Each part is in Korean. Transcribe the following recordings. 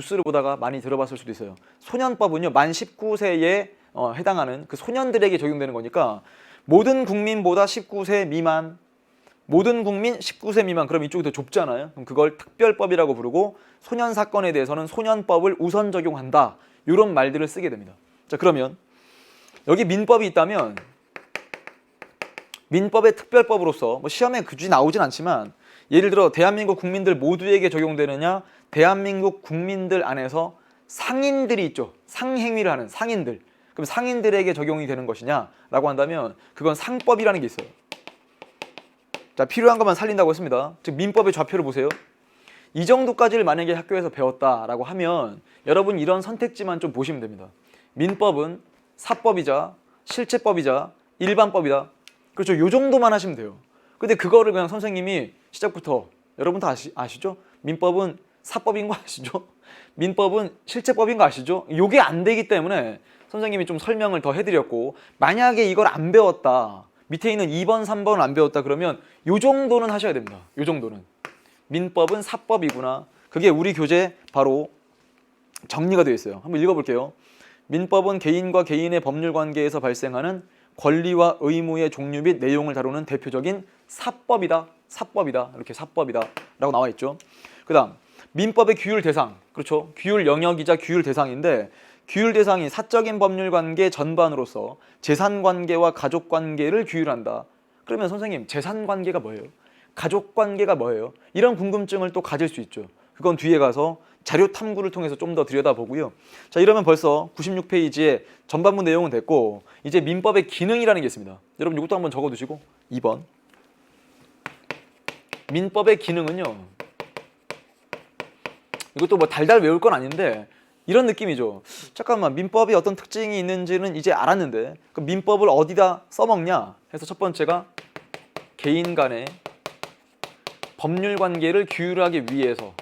뉴스를 보다가 많이 들어봤을 수도 있어요. 소년법은요 만 19세에 어, 해당하는 그 소년들에게 적용되는 거니까 모든 국민보다 19세 미만 모든 국민 19세 미만 그럼 이쪽이 더 좁잖아요. 그럼 그걸 특별법이라고 부르고 소년 사건에 대해서는 소년법을 우선 적용한다. 이런 말들을 쓰게 됩니다. 자 그러면 여기 민법이 있다면 민법의 특별법으로서 뭐 시험에 굳이 나오진 않지만 예를 들어 대한민국 국민들 모두에게 적용되느냐 대한민국 국민들 안에서 상인들이 있죠. 상행위를 하는 상인들. 그럼 상인들에게 적용이 되는 것이냐라고 한다면 그건 상법이라는 게 있어요. 자 필요한 것만 살린다고 했습니다. 즉 민법의 좌표를 보세요. 이 정도까지를 만약에 학교에서 배웠다라고 하면 여러분 이런 선택지만 좀 보시면 됩니다. 민법은 사법이자 실체법이자 일반법이다. 그렇죠. 요 정도만 하시면 돼요. 근데 그거를 그냥 선생님이 시작부터 여러분 다 아시, 아시죠? 민법은 사법인 거 아시죠? 민법은 실체법인 거 아시죠? 요게 안 되기 때문에 선생님이 좀 설명을 더 해드렸고 만약에 이걸 안 배웠다 밑에 있는 2번, 3번을 안 배웠다 그러면 요 정도는 하셔야 됩니다. 요 정도는 민법은 사법이구나. 그게 우리 교재 바로 정리가 되어 있어요. 한번 읽어볼게요. 민법은 개인과 개인의 법률 관계에서 발생하는 권리와 의무의 종류 및 내용을 다루는 대표적인 사법이다. 사법이다. 이렇게 사법이다. 라고 나와 있죠. 그 다음, 민법의 규율 대상. 그렇죠. 규율 영역이자 규율 대상인데, 규율 대상이 사적인 법률 관계 전반으로서 재산 관계와 가족 관계를 규율한다. 그러면 선생님, 재산 관계가 뭐예요? 가족 관계가 뭐예요? 이런 궁금증을 또 가질 수 있죠. 그건 뒤에 가서 자료 탐구를 통해서 좀 더 들여다보고요. 자, 이러면 벌써 96페이지에 전반부 내용은 됐고 이제 민법의 기능이라는 게 있습니다. 여러분 이것도 한번 적어 두시고 2번. 민법의 기능은요. 이것도 뭐 달달 외울 건 아닌데 이런 느낌이죠. 잠깐만 민법이 어떤 특징이 있는지는 이제 알았는데 그 민법을 어디다 써먹냐 해서 첫 번째가 개인 간의 법률 관계를 규율하기 위해서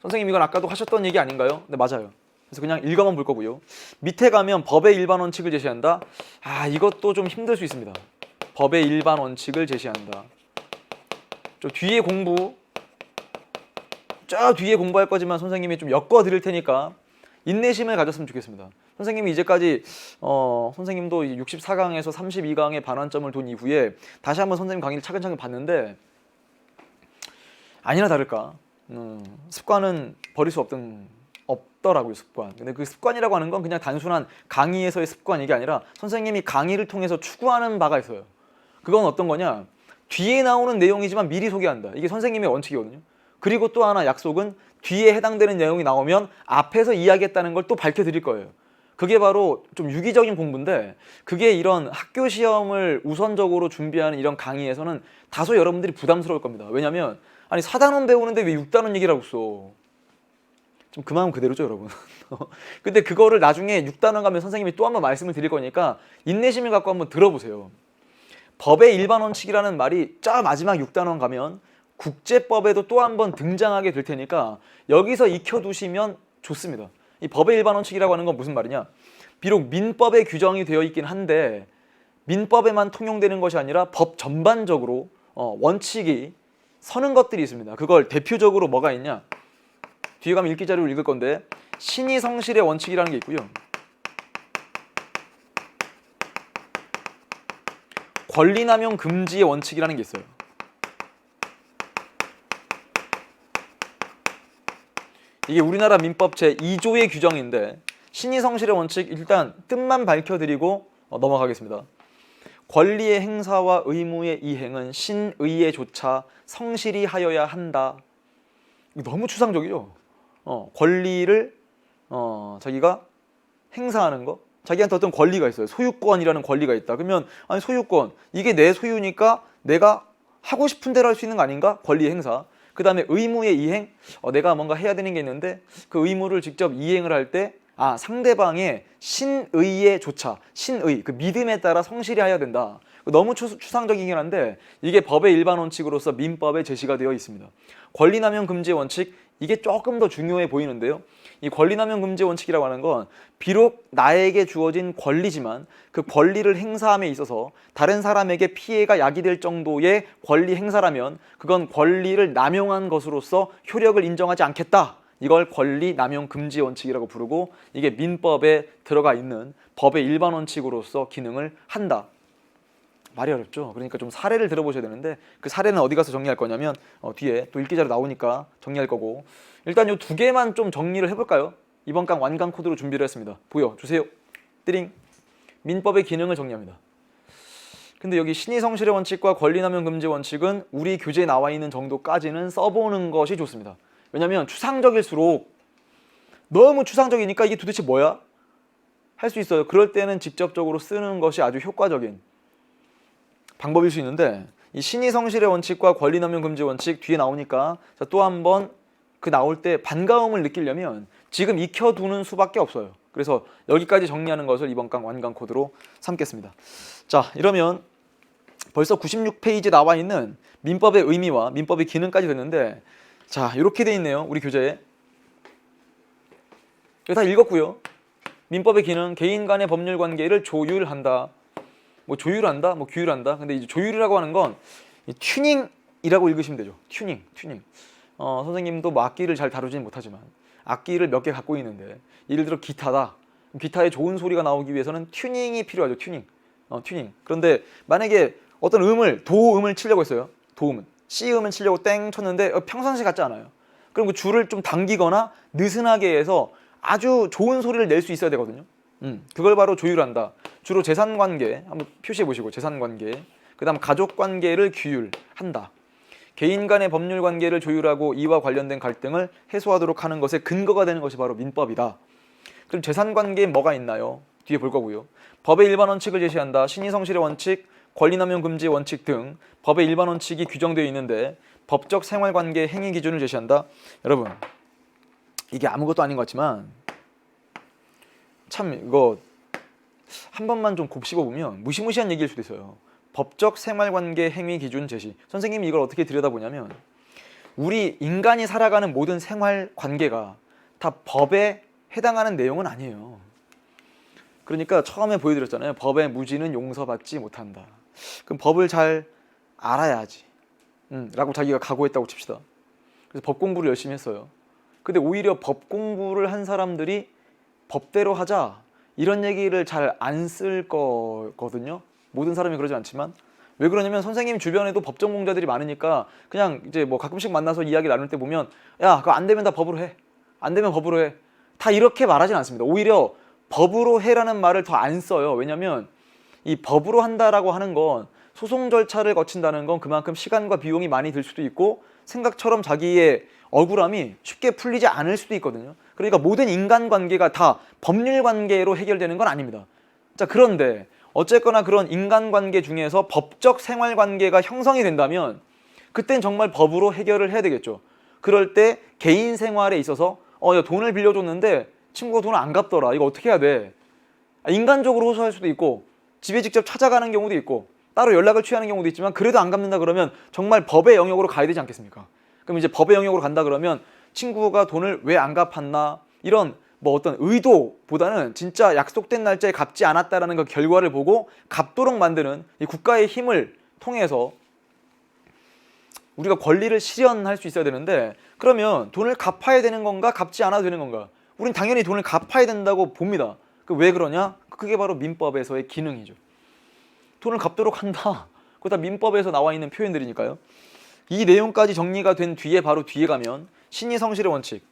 선생님 이건 아까도 하셨던 얘기 아닌가요? 네 맞아요. 그래서 그냥 읽어만 볼 거고요. 밑에 가면 법의 일반 원칙을 제시한다. 아 이것도 좀 힘들 수 있습니다. 법의 일반 원칙을 제시한다. 저 뒤에 공부 저 뒤에 공부할 거지만 선생님이 좀 엮어 드릴 테니까 인내심을 가졌으면 좋겠습니다. 선생님이 이제까지 어, 선생님도 64강에서 32강에 반환점을 둔 이후에 다시 한번 선생님 강의를 차근차근 봤는데 아니나 다를까 음, 습관은 버릴 수 없던 없더라고요 습관. 근데 그 습관이라고 하는 건 그냥 단순한 강의에서의 습관 이게 아니라 선생님이 강의를 통해서 추구하는 바가 있어요. 그건 어떤 거냐? 뒤에 나오는 내용이지만 미리 소개한다. 이게 선생님의 원칙이거든요. 그리고 또 하나 약속은 뒤에 해당되는 내용이 나오면 앞에서 이야기했다는 걸 또 밝혀드릴 거예요. 그게 바로 좀 유기적인 공부인데 그게 이런 학교 시험을 우선적으로 준비하는 이런 강의에서는 다소 여러분들이 부담스러울 겁니다. 왜냐하면 아니 4단원 배우는데 왜 6단원 얘기라고 써? 좀그 마음 그대로죠 여러분. 근데 그거를 나중에 6단원 가면 선생님이 또 한번 말씀을 드릴 거니까 인내심을 갖고 한번 들어보세요. 법의 일반 원칙이라는 말이 저 마지막 6단원 가면 국제법에도 또 한 번 등장하게 될 테니까 여기서 익혀두시면 좋습니다. 이 법의 일반 원칙이라고 하는 건 무슨 말이냐? 비록 민법에 규정이 되어 있긴 한데 민법에만 통용되는 것이 아니라 법 전반적으로 어, 원칙이 서는 것들이 있습니다. 그걸 대표적으로 뭐가 있냐? 뒤에 가면 읽기 자료를 읽을 건데 신의 성실의 원칙이라는 게 있고요. 권리남용 금지의 원칙이라는 게 있어요. 이게 우리나라 민법 제 2조의 규정인데 신의 성실의 원칙 일단 뜻만 밝혀드리고 어, 넘어가겠습니다. 권리의 행사와 의무의 이행은 신의에 조차 성실히 하여야 한다. 너무 추상적이죠. 어, 권리를 어, 자기가 행사하는 거. 자기한테 어떤 권리가 있어요. 소유권이라는 권리가 있다. 그러면 아니 소유권 이게 내 소유니까 내가 하고 싶은 대로 할 수 있는 거 아닌가? 권리 행사. 그 다음에 의무의 이행. 어, 내가 뭔가 해야 되는 게 있는데 그 의무를 직접 이행을 할 때 아 상대방의 신의에 조차 신의 그 믿음에 따라 성실히 해야 된다. 너무 추, 추상적이긴 한데 이게 법의 일반 원칙으로서 민법에 제시가 되어 있습니다. 권리남용 금지 원칙 이게 조금 더 중요해 보이는데요. 이 권리남용 금지 원칙이라고 하는 건 비록 나에게 주어진 권리지만 그 권리를 행사함에 있어서 다른 사람에게 피해가 야기될 정도의 권리 행사라면 그건 권리를 남용한 것으로서 효력을 인정하지 않겠다. 이걸 권리 남용 금지 원칙이라고 부르고 이게 민법에 들어가 있는 법의 일반 원칙으로서 기능을 한다. 말이 어렵죠. 그러니까 좀 사례를 들어보셔야 되는데 그 사례는 어디 가서 정리할 거냐면 어, 뒤에 또 읽기 자료 나오니까 정리할 거고 일단 요두 개만 좀 정리를 해볼까요? 이번 강 완강 코드로 준비를 했습니다. 보여 주세요. 띠링 민법의 기능을 정리합니다. 근데 여기 신의성실의 원칙과 권리남용 금지 원칙은 우리 교재에 나와 있는 정도까지는 써보는 것이 좋습니다. 왜냐하면 추상적일수록 너무 추상적이니까 이게 도대체 뭐야? 할 수 있어요. 그럴 때는 직접적으로 쓰는 것이 아주 효과적인 방법일 수 있는데 이 신의 성실의 원칙과 권리 남용 금지 원칙 뒤에 나오니까 또 한 번 그 나올 때 반가움을 느끼려면 지금 익혀두는 수밖에 없어요. 그래서 여기까지 정리하는 것을 이번 강 완강 코드로 삼겠습니다. 자 이러면 벌써 96페이지에 나와 있는 민법의 의미와 민법의 기능까지 됐는데 자 이렇게 돼 있네요. 우리 교재에 이거 다 읽었고요. 민법의 기능 개인 간의 법률 관계를 조율한다. 뭐 조율한다, 뭐 규율한다. 근데 이제 조율이라고 하는 건이 튜닝이라고 읽으시면 되죠. 튜닝, 튜닝. 어, 선생님도 뭐 악기를 잘 다루지는 못하지만 악기를 몇 개 갖고 있는데 예를 들어 기타다. 기타에 좋은 소리가 나오기 위해서는 튜닝이 필요하죠. 튜닝. 어, 튜닝. 그런데 만약에 어떤 음을 도음을 치려고 했어요. 도음은 C 음을 치려고 땡 쳤는데 어, 평상시 같지 않아요. 그럼 그 줄을 좀 당기거나 느슨하게 해서 아주 좋은 소리를 낼 수 있어야 되거든요. 음, 그걸 바로 조율한다. 주로 재산 관계 한번 표시해 보시고 재산 관계. 그다음 가족 관계를 규율한다. 개인 간의 법률 관계를 조율하고 이와 관련된 갈등을 해소하도록 하는 것에 근거가 되는 것이 바로 민법이다. 그럼 재산 관계에 뭐가 있나요? 뒤에 볼 거고요. 법의 일반 원칙을 제시한다. 신의 성실의 원칙, 권리남용 금지 원칙 등 법의 일반 원칙이 규정되어 있는데 법적 생활 관계 행위 기준을 제시한다. 여러분 이게 아무것도 아닌 것 같지만 참 이거 한 번만 좀 곱씹어 보면 무시무시한 얘기일 수도 있어요. 법적 생활관계 행위 기준 제시. 선생님이 이걸 어떻게 들여다보냐면 우리 인간이 살아가는 모든 생활 관계가 다 법에 해당하는 내용은 아니에요. 그러니까 처음에 보여드렸잖아요. 법의 무지는 용서받지 못한다. 그럼 법을 잘 알아야지. 음, 라고 자기가 각오했다고 칩시다. 그래서 법 공부를 열심히 했어요. 근데 오히려 법 공부를 한 사람들이 법대로 하자 이런 얘기를 잘 안 쓸 거거든요. 모든 사람이 그러지 않지만 왜 그러냐면 선생님 주변에도 법정 공자들이 많으니까 그냥 이제 뭐 가끔씩 만나서 이야기 나눌 때 보면 야 그거 안 되면 다 법으로 해. 안 되면 법으로 해. 다 이렇게 말하진 않습니다. 오히려 법으로 해라는 말을 더 안 써요. 왜냐면 이 법으로 한다라고 하는 건 소송 절차를 거친다는 건 그만큼 시간과 비용이 많이 들 수도 있고 생각처럼 자기의 억울함이 쉽게 풀리지 않을 수도 있거든요. 그러니까 모든 인간 관계가 다 법률 관계로 해결되는 건 아닙니다. 자, 그런데 어쨌거나 그런 인간 관계 중에서 법적 생활 관계가 형성이 된다면 그땐 정말 법으로 해결을 해야 되겠죠. 그럴 때 개인 생활에 있어서 어, 야, 돈을 빌려줬는데 친구가 돈을 안 갚더라. 이거 어떻게 해야 돼? 아, 인간적으로 호소할 수도 있고 집에 직접 찾아가는 경우도 있고 따로 연락을 취하는 경우도 있지만 그래도 안 갚는다 그러면 정말 법의 영역으로 가야 되지 않겠습니까? 그럼 이제 법의 영역으로 간다 그러면 친구가 돈을 왜 안 갚았나? 이런 뭐 어떤 의도보다는 진짜 약속된 날짜에 갚지 않았다라는 그 결과를 보고 갚도록 만드는 이 국가의 힘을 통해서 우리가 권리를 실현할 수 있어야 되는데 그러면 돈을 갚아야 되는 건가 갚지 않아도 되는 건가? 우린 당연히 돈을 갚아야 된다고 봅니다. 그 왜 그러냐? 그게 바로 민법에서의 기능이죠. 돈을 갚도록 한다. 그거 다 민법에서 나와 있는 표현들이니까요 이 내용까지 정리가 된 뒤에 바로 뒤에 가면 신의성실의 원칙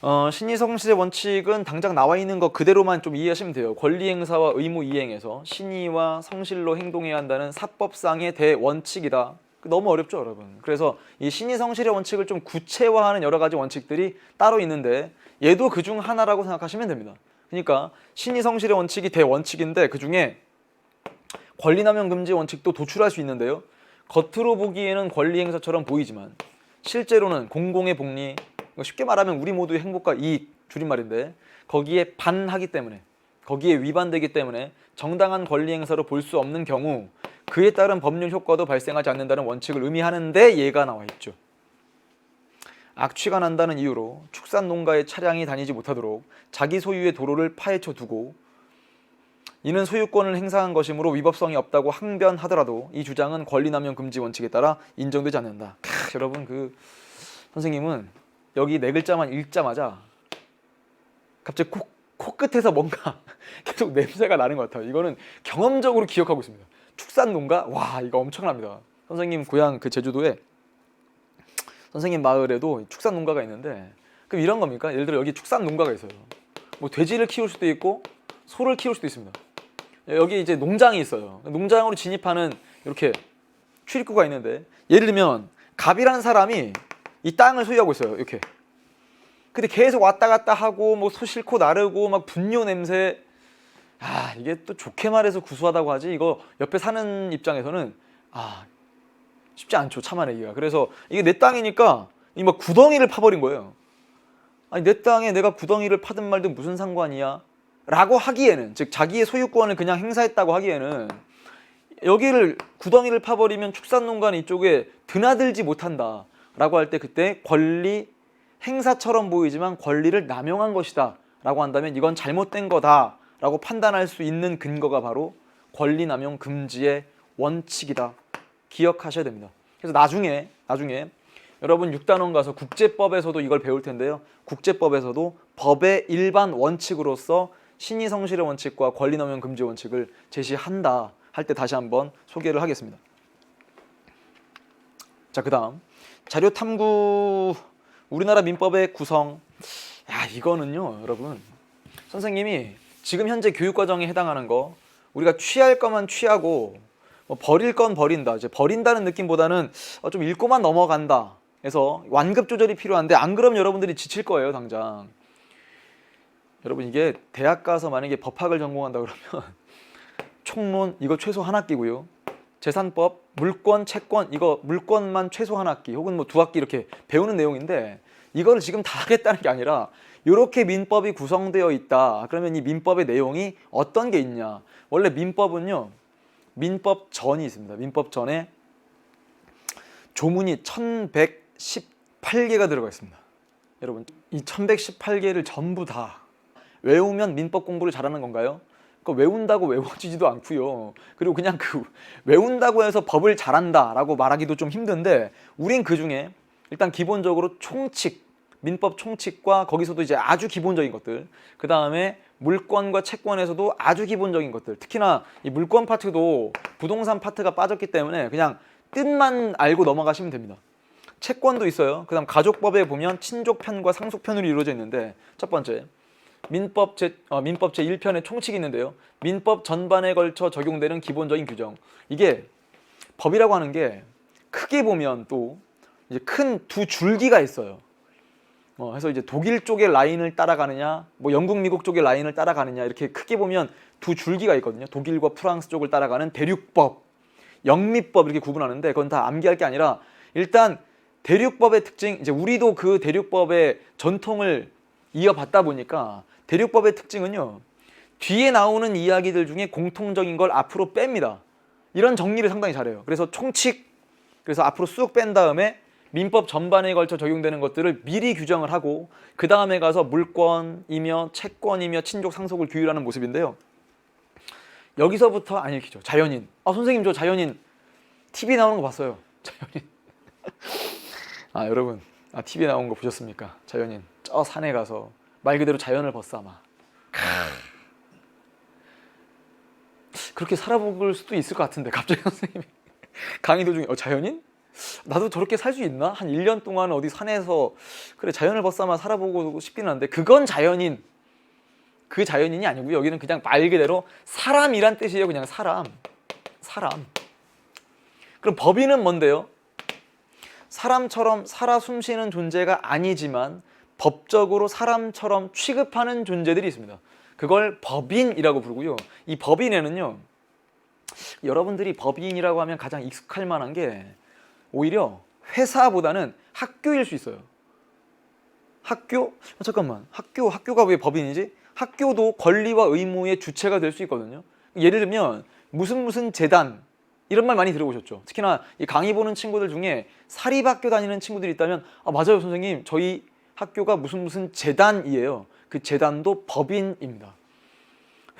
어, 신의성실의 원칙은 당장 나와 있는 거 그대로만 좀 이해하시면 돼요. 권리 행사와 의무 이행에서 신의와 성실로 행동해야 한다는 사법상의 대원칙이다. 너무 어렵죠, 여러분. 그래서 이 신의 성실의 원칙을 좀 구체화하는 여러 가지 원칙들이 따로 있는데 얘도 그 중 하나라고 생각하시면 됩니다. 그러니까 신의 성실의 원칙이 대원칙인데 그 중에 권리남용 금지 원칙도 도출할 수 있는데요. 겉으로 보기에는 권리 행사처럼 보이지만 실제로는 공공의 복리, 쉽게 말하면 우리 모두의 행복과 이익 줄임말인데 거기에 반하기 때문에 거기에 위반되기 때문에 정당한 권리 행사로 볼 수 없는 경우 그에 따른 법률 효과도 발생하지 않는다는 원칙을 의미하는데 예가 나와 있죠. 악취가 난다는 이유로 축산 농가의 차량이 다니지 못하도록 자기 소유의 도로를 파헤쳐 두고 이는 소유권을 행사한 것이므로 위법성이 없다고 항변하더라도 이 주장은 권리남용 금지 원칙에 따라 인정되지 않는다. 캬, 여러분 그 선생님은 여기 네 글자만 읽자마자 갑자기 코, 코끝에서 뭔가 계속 냄새가 나는 것 같아요. 이거는 경험적으로 기억하고 있습니다. 축산 농가 와 이거 엄청납니다. 선생님 고향 그 제주도에 선생님 마을에도 축산 농가가 있는데 그럼 이런 겁니까? 예를 들어 여기 축산 농가가 있어요. 뭐 돼지를 키울 수도 있고 소를 키울 수도 있습니다. 여기 이제 농장이 있어요. 농장으로 진입하는 이렇게 출입구가 있는데 예를 들면 갑이라는 사람이 이 땅을 소유하고 있어요. 이렇게. 근데 계속 왔다 갔다 하고 뭐소 싣고 나르고 막 분뇨 냄새 아 이게 또 좋게 말해서 구수하다고 하지 이거 옆에 사는 입장에서는 아 쉽지 않죠 참아내기가 그래서 이게 내 땅이니까 이 막 구덩이를 파버린 거예요 아니 내 땅에 내가 구덩이를 파든 말든 무슨 상관이야 라고 하기에는 즉 자기의 소유권을 그냥 행사했다고 하기에는 여기를 구덩이를 파버리면 축산농가는 이쪽에 드나들지 못한다 라고 할 때 그때 권리 행사처럼 보이지만 권리를 남용한 것이다 라고 한다면 이건 잘못된 거다 라고 판단할 수 있는 근거가 바로 권리 남용 금지의 원칙이다. 기억하셔야 됩니다. 그래서 나중에 나중에 여러분 6단원 가서 국제법에서도 이걸 배울 텐데요. 국제법에서도 법의 일반 원칙으로서 신의 성실의 원칙과 권리 남용 금지 원칙을 제시한다 할 때 다시 한번 소개를 하겠습니다. 자 그다음. 자료 탐구 우리나라 민법의 구성. 야 이거는요 여러분. 선생님이 지금 현재 교육 과정에 해당하는 거 우리가 취할 거만 취하고 뭐 버릴 건 버린다. 이제 버린다는 느낌보다는 어, 좀 읽고만 넘어간다. 그래서 완급 조절이 필요한데 안 그러면 여러분들이 지칠 거예요 당장 여러분 이게 대학 가서 만약에 법학을 전공한다 그러면 총론 이거 최소 한 학기고요 재산법, 물권, 채권 이거 물권만 최소 한 학기 혹은 뭐 두 학기 이렇게 배우는 내용인데 이거를 지금 다 하겠다는 게 아니라 이렇게 민법이 구성되어 있다. 그러면 이 민법의 내용이 어떤 게 있냐? 원래 민법은요. 민법 전이 있습니다. 민법 전에 조문이 1118개가 들어가 있습니다. 여러분, 이 1118개를 전부 다 외우면 민법 공부를 잘하는 건가요? 그 외운다고 외워지지도 않고요. 그리고 그냥 그 외운다고 해서 법을 잘한다라고 말하기도 좀 힘든데 우린 그 중에 일단 기본적으로 총칙, 민법 총칙과 거기서도 이제 아주 기본적인 것들, 그 다음에 물권과 채권에서도 아주 기본적인 것들, 특히나 이 물권 파트도 부동산 파트가 빠졌기 때문에 그냥 뜻만 알고 넘어가시면 됩니다. 채권도 있어요. 그 다음 가족법에 보면 친족편과 상속편으로 이루어져 있는데 첫 번째 민법 제 어, 민법 제 1편에 총칙이 있는데요. 민법 전반에 걸쳐 적용되는 기본적인 규정. 이게 법이라고 하는 게 크게 보면 또 이제 큰 두 줄기가 있어요. 어, 그래서 이제 독일 쪽의 라인을 따라가느냐, 뭐 영국, 미국 쪽의 라인을 따라가느냐 이렇게 크게 보면 두 줄기가 있거든요. 독일과 프랑스 쪽을 따라가는 대륙법, 영미법 이렇게 구분하는데 그건 다 암기할 게 아니라 일단 대륙법의 특징, 이제 우리도 그 대륙법의 전통을 이어받다 보니까 대륙법의 특징은요. 뒤에 나오는 이야기들 중에 공통적인 걸 앞으로 뺍니다. 이런 정리를 상당히 잘해요. 그래서 총칙, 그래서 앞으로 쑥 뺀 다음에 민법 전반에 걸쳐 적용되는 것들을 미리 규정을 하고 그 다음에 가서 물권이며 채권이며 친족 상속을 규율하는 모습인데요. 여기서부터 안 읽히죠. 자연인. 아 선생님 저 자연인 TV 나오는 거 봤어요. 자연인. 아 여러분, 아 TV 나온 거 보셨습니까? 자연인. 저 산에 가서 말 그대로 자연을 벗삼아. 그렇게 살아볼 수도 있을 것 같은데 갑자기 선생님이 강의 도중에 어, 자연인? 나도 저렇게 살 수 있나? 한 1년 동안 어디 산에서 그래 자연을 벗삼아 살아보고 싶기는 한데 그건 자연인 그 자연인이 아니고요 여기는 그냥 말 그대로 사람이란 뜻이에요 그냥 사람 사람 그럼 법인은 뭔데요? 사람처럼 살아 숨쉬는 존재가 아니지만 법적으로 사람처럼 취급하는 존재들이 있습니다. 그걸 법인이라고 부르고요. 이 법인에는요. 여러분들이 법인이라고 하면 가장 익숙할 만한 게 오히려 회사보다는 학교일 수 있어요. 학교? 아, 잠깐만. 학교 학교가 왜 법인이지? 학교도 권리와 의무의 주체가 될 수 있거든요. 예를 들면 무슨 무슨 재단 이런 말 많이 들어보셨죠. 특히나 이 강의 보는 친구들 중에 사립학교 다니는 친구들이 있다면 아 맞아요 선생님 저희 학교가 무슨 무슨 재단이에요. 그 재단도 법인입니다.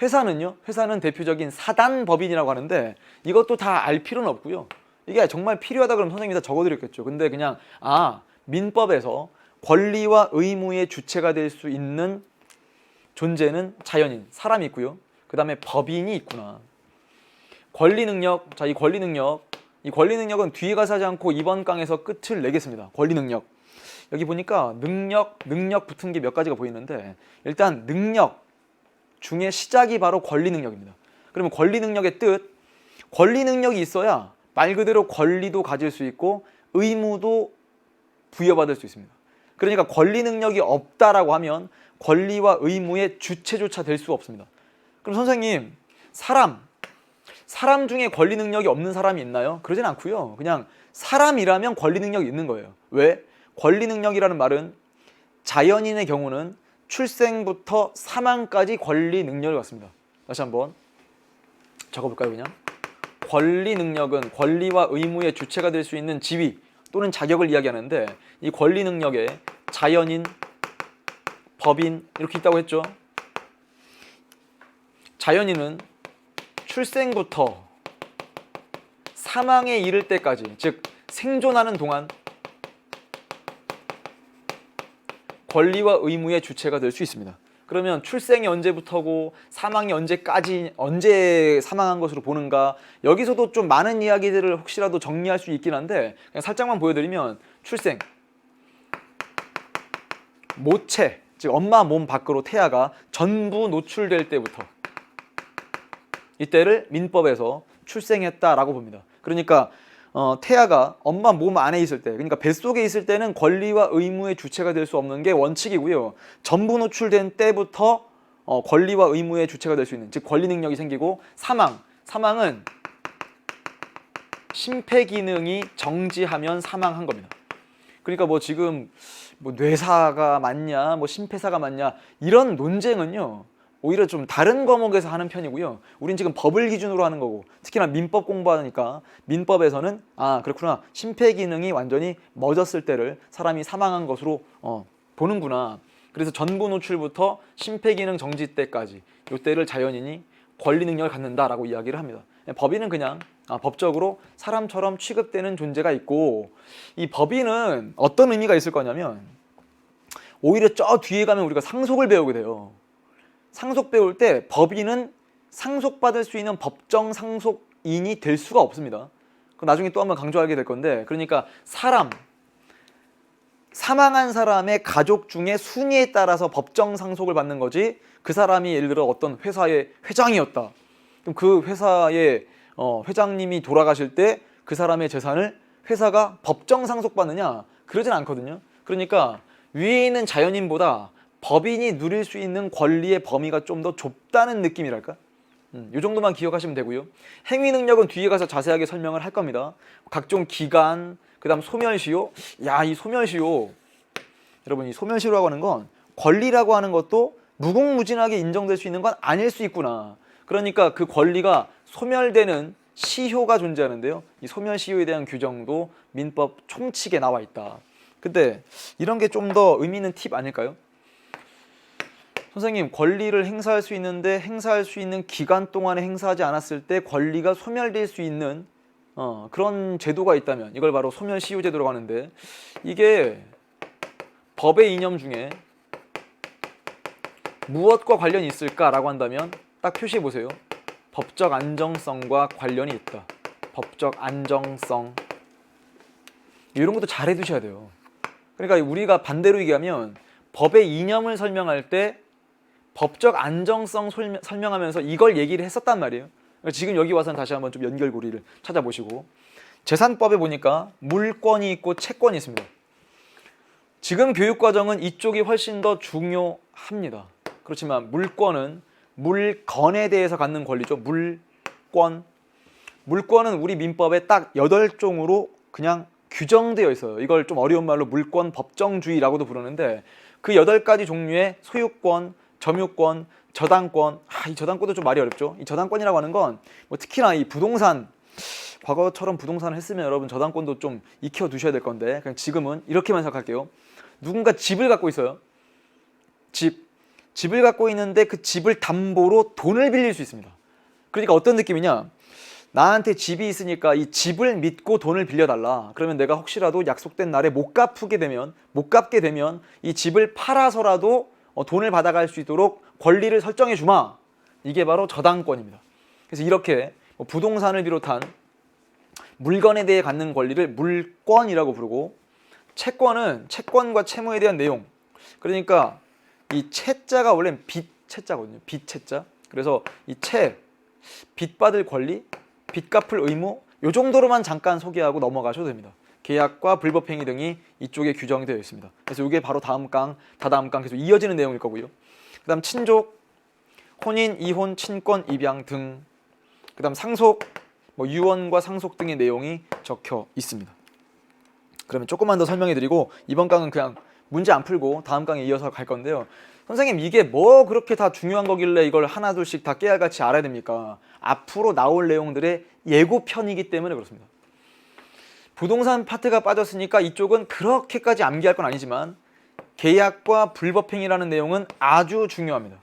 회사는요. 회사는 대표적인 사단 법인이라고 하는데 이것도 다 알 필요는 없고요. 이게 정말 필요하다 그러면 선생님이 다 적어드렸겠죠. 근데 그냥 아 민법에서 권리와 의무의 주체가 될 수 있는 존재는 자연인 사람이 있고요. 그 다음에 법인이 있구나. 권리 능력 자 이 권리 능력 이 권리 능력은 뒤에 가서 하지 않고 이번 강에서 끝을 내겠습니다. 권리 능력 여기 보니까 능력 능력 붙은 게 몇 가지가 보이는데 일단 능력 중에 시작이 바로 권리 능력입니다. 그러면 권리 능력의 뜻 권리 능력이 있어야 말 그대로 권리도 가질 수 있고 의무도 부여받을 수 있습니다. 그러니까 권리 능력이 없다라고 하면 권리와 의무의 주체조차 될수 없습니다. 그럼 선생님 사람 사람 중에 권리 능력이 없는 사람이 있나요? 그러진 않고요. 그냥 사람이라면 권리 능력이 있는 거예요. 왜? 권리 능력이라는 말은 자연인의 경우는 출생부터 사망까지 권리 능력을 갖습니다. 다시 한번 적어볼까요, 그냥? 권리 능력은 권리와 의무의 주체가 될 수 있는 지위 또는 자격을 이야기하는데 이 권리 능력에 자연인, 법인 이렇게 있다고 했죠. 자연인은 출생부터 사망에 이를 때까지 즉 생존하는 동안 권리와 의무의 주체가 될 수 있습니다. 그러면 출생이 언제부터고 사망이 언제까지 언제 사망한 것으로 보는가 여기서도 좀 많은 이야기들을 혹시라도 정리할 수 있긴 한데 그냥 살짝만 보여드리면 출생 모체 즉 엄마 몸 밖으로 태아가 전부 노출될 때부터 이때를 민법에서 출생했다라고 봅니다. 그러니까 어, 태아가 엄마 몸 안에 있을 때, 그러니까 뱃속에 있을 때는 권리와 의무의 주체가 될 수 없는 게 원칙이고요. 전부 노출된 때부터 어, 권리와 의무의 주체가 될 수 있는, 즉 권리 능력이 생기고 사망, 사망은 심폐 기능이 정지하면 사망한 겁니다. 그러니까 뭐 지금 뭐 뇌사가 맞냐, 뭐 심폐사가 맞냐 이런 논쟁은요. 오히려 좀 다른 과목에서 하는 편이고요. 우린 지금 법을 기준으로 하는 거고 특히나 민법 공부하니까 민법에서는 아 그렇구나 심폐 기능이 완전히 멎었을 때를 사람이 사망한 것으로 어, 보는구나. 그래서 전부 노출부터 심폐 기능 정지 때까지 이때를 자연인이 권리 능력을 갖는다라고 이야기를 합니다. 법인은 그냥 아, 법적으로 사람처럼 취급되는 존재가 있고 이 법인은 어떤 의미가 있을 거냐면 오히려 저 뒤에 가면 우리가 상속을 배우게 돼요. 상속 배울 때 법인은 상속받을 수 있는 법정 상속인이 될 수가 없습니다. 그 나중에 또 한번 강조하게 될 건데 그러니까 사람 사망한 사람의 가족 중에 순위에 따라서 법정 상속을 받는 거지 그 사람이 예를 들어 어떤 회사의 회장이었다. 그럼 그 회사의 어, 회장님이 돌아가실 때 그 사람의 재산을 회사가 법정 상속받느냐 그러진 않거든요. 그러니까 위에 있는 자연인보다 법인이 누릴 수 있는 권리의 범위가 좀 더 좁다는 느낌이랄까? 음, 이 정도만 기억하시면 되고요. 행위 능력은 뒤에 가서 자세하게 설명을 할 겁니다. 각종 기간, 그 다음 소멸시효. 야, 이 소멸시효. 여러분 이 소멸시효라고 하는 건 권리라고 하는 것도 무궁무진하게 인정될 수 있는 건 아닐 수 있구나. 그러니까 그 권리가 소멸되는 시효가 존재하는데요. 이 소멸시효에 대한 규정도 민법 총칙에 나와 있다. 근데 이런 게 좀 더 의미 있는 팁 아닐까요? 선생님 권리를 행사할 수 있는데 행사할 수 있는 기간 동안에 행사하지 않았을 때 권리가 소멸될 수 있는 어, 그런 제도가 있다면 이걸 바로 소멸시효 제도라고 하는데 이게 법의 이념 중에 무엇과 관련이 있을까라고 한다면 딱 표시해 보세요. 법적 안정성과 관련이 있다. 법적 안정성 이런 것도 잘 해두셔야 돼요. 그러니까 우리가 반대로 얘기하면 법의 이념을 설명할 때 법적 안정성 설명- 설명하면서 이걸 얘기를 했었단 말이에요. 지금 여기 와서는 다시 한번 좀 연결고리를 찾아보시고 재산법에 보니까 물권이 있고 채권이 있습니다. 지금 교육 과정은 이쪽이 훨씬 더 중요합니다. 그렇지만 물권은 물건에 대해서 갖는 권리죠. 물권. 물권은 우리 민법에 딱 여덟 종으로 그냥 규정되어 있어요. 이걸 좀 어려운 말로 물권 법정주의라고도 부르는데 그 여덟 가지 종류의 소유권, 점유권, 저당권. 아, 이 저당권도 좀 말이 어렵죠. 이 저당권이라고 하는 건 뭐 특히나 이 부동산 과거처럼 부동산을 했으면 여러분 저당권도 좀 익혀 두셔야 될 건데 그냥 지금은 이렇게만 생각할게요. 누군가 집을 갖고 있어요. 집. 집을 갖고 있는데 그 집을 담보로 돈을 빌릴 수 있습니다. 그러니까 어떤 느낌이냐? 나한테 집이 있으니까 이 집을 믿고 돈을 빌려달라. 그러면 내가 혹시라도 약속된 날에 못 갚게 되면 못 갚게 되면 이 집을 팔아서라도 어, 돈을 받아갈 수 있도록 권리를 설정해 주마. 이게 바로 저당권입니다. 그래서 이렇게 뭐 부동산을 비롯한 물건에 대해 갖는 권리를 물권이라고 부르고 채권은 채권과 채무에 대한 내용. 그러니까 이 채자가 원래는 빚 채자거든요. 빚 채자. 그래서 이 채, 빚 받을 권리, 빚 갚을 의무 요 정도로만 잠깐 소개하고 넘어가셔도 됩니다. 계약과 불법행위 등이 이쪽에 규정이 되어 있습니다. 그래서 이게 바로 다음 강, 다다음 강 계속 이어지는 내용일 거고요. 그 다음 친족, 혼인, 이혼, 친권, 입양 등 그 다음 상속, 뭐 유언과 상속 등의 내용이 적혀 있습니다. 그러면 조금만 더 설명해 드리고 이번 강은 그냥 문제 안 풀고 다음 강에 이어서 갈 건데요. 선생님 이게 뭐 그렇게 다 중요한 거길래 이걸 하나 둘씩 다 깨알같이 알아야 됩니까? 앞으로 나올 내용들의 예고편이기 때문에 그렇습니다. 부동산 파트가 빠졌으니까 이쪽은 그렇게까지 암기할 건 아니지만 계약과 불법행위라는 내용은 아주 중요합니다.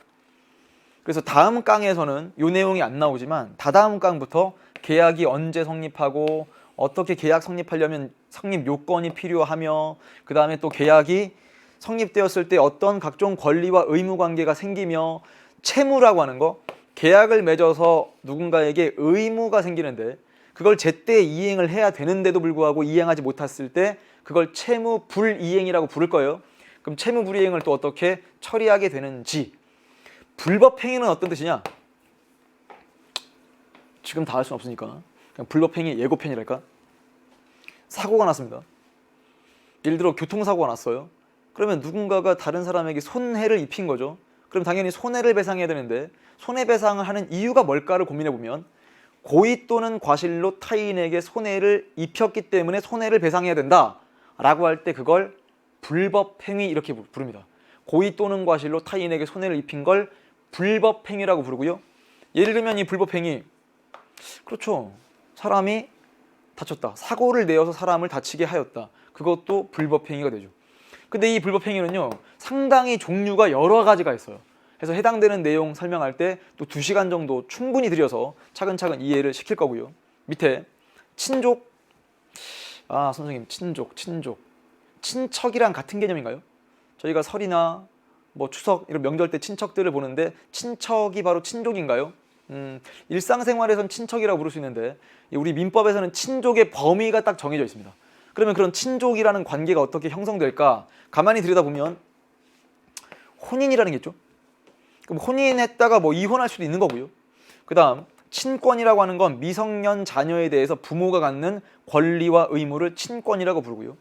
그래서 다음 강에서는 이 내용이 안 나오지만 다다음 강부터 계약이 언제 성립하고 어떻게 계약 성립하려면 성립 요건이 필요하며 그 다음에 또 계약이 성립되었을 때 어떤 각종 권리와 의무 관계가 생기며 채무라고 하는 거 계약을 맺어서 누군가에게 의무가 생기는데 그걸 제때 이행을 해야 되는데도 불구하고 이행하지 못했을 때 그걸 채무 불이행이라고 부를 거예요. 그럼 채무 불이행을 또 어떻게 처리하게 되는지 불법 행위는 어떤 뜻이냐? 지금 다 할 수는 없으니까 그냥 불법 행위 예고편이랄까? 사고가 났습니다. 예를 들어 교통사고가 났어요. 그러면 누군가가 다른 사람에게 손해를 입힌 거죠. 그럼 당연히 손해를 배상해야 되는데 손해배상을 하는 이유가 뭘까를 고민해 보면 고의 또는 과실로 타인에게 손해를 입혔기 때문에 손해를 배상해야 된다라고 할 때 그걸 불법 행위 이렇게 부- 부릅니다. 고의 또는 과실로 타인에게 손해를 입힌 걸 불법 행위라고 부르고요. 예를 들면 이 불법 행위 그렇죠. 사람이 다쳤다. 사고를 내어서 사람을 다치게 하였다. 그것도 불법 행위가 되죠. 근데 이 불법 행위는요. 상당히 종류가 여러 가지가 있어요. 그래서 해당되는 내용 설명할 때 또 두시간 정도 충분히 들여서 차근차근 이해를 시킬 거고요. 밑에 친족 아, 선생님 친족, 친족. 친척이랑 같은 개념인가요? 저희가 설이나 뭐 추석 이런 명절 때 친척들을 보는데 친척이 바로 친족인가요? 음, 일상생활에선 친척이라고 부를 수 있는데 이 우리 민법에서는 친족의 범위가 딱 정해져 있습니다. 그러면 그런 친족이라는 관계가 어떻게 형성될까? 가만히 들여다보면 혼인이라는 게 있죠. 그럼 혼인했다가 뭐 이혼할 수도 있는 거고요. 그다음 친권이라고 하는 건 미성년 자녀에 대해서 부모가 갖는 권리와 의무를 친권이라고 부르고요.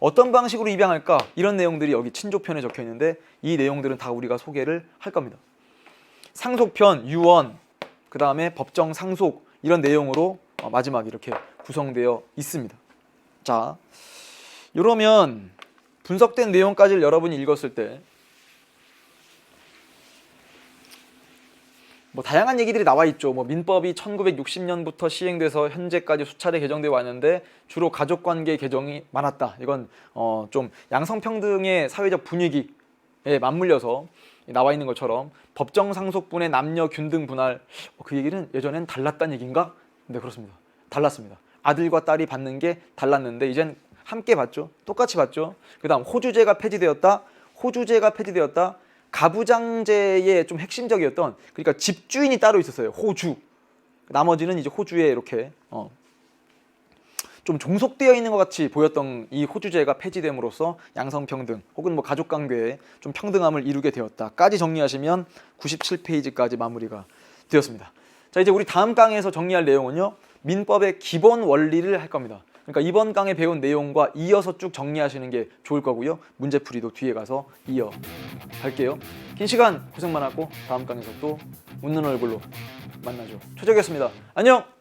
어떤 방식으로 입양할까? 이런 내용들이 여기 친족편에 적혀 있는데 이 내용들은 다 우리가 소개를 할 겁니다. 상속편, 유언, 그 다음에 법정 상속 이런 내용으로 어, 마지막 이렇게 구성되어 있습니다. 자, 이러면 분석된 내용까지를 여러분이 읽었을 때 뭐 다양한 얘기들이 나와 있죠. 뭐 민법이 1960년부터 시행돼서 현재까지 수차례 개정되어 왔는데 주로 가족 관계 개정이 많았다. 이건 어 좀 양성 평등의 사회적 분위기에 맞물려서 나와 있는 것처럼 법정 상속분의 남녀 균등 분할 어, 그 얘기는 예전엔 달랐단 얘기인가? 네 그렇습니다. 달랐습니다. 아들과 딸이 받는 게 달랐는데 이젠 함께 받죠. 똑같이 받죠. 그다음 호주제가 폐지되었다. 호주제가 폐지되었다. 가부장제의 좀 핵심적이었던 그러니까 집주인이 따로 있었어요. 호주. 나머지는 이제 호주에 이렇게 어, 좀 종속되어 있는 것 같이 보였던 이 호주제가 폐지됨으로써 양성평등 혹은 뭐 가족관계에 좀 평등함을 이루게 되었다까지 정리하시면 97페이지까지 마무리가 되었습니다. 자 이제 우리 다음 강에서 정리할 내용은요 민법의 기본 원리를 할 겁니다. 그러니까 이번 강에 배운 내용과 이어서 쭉 정리하시는 게 좋을 거고요. 문제풀이도 뒤에 가서 이어 할게요. 긴 시간 고생 많았고 다음 강에서 또 웃는 얼굴로 만나죠. 최적이었습니다. 안녕.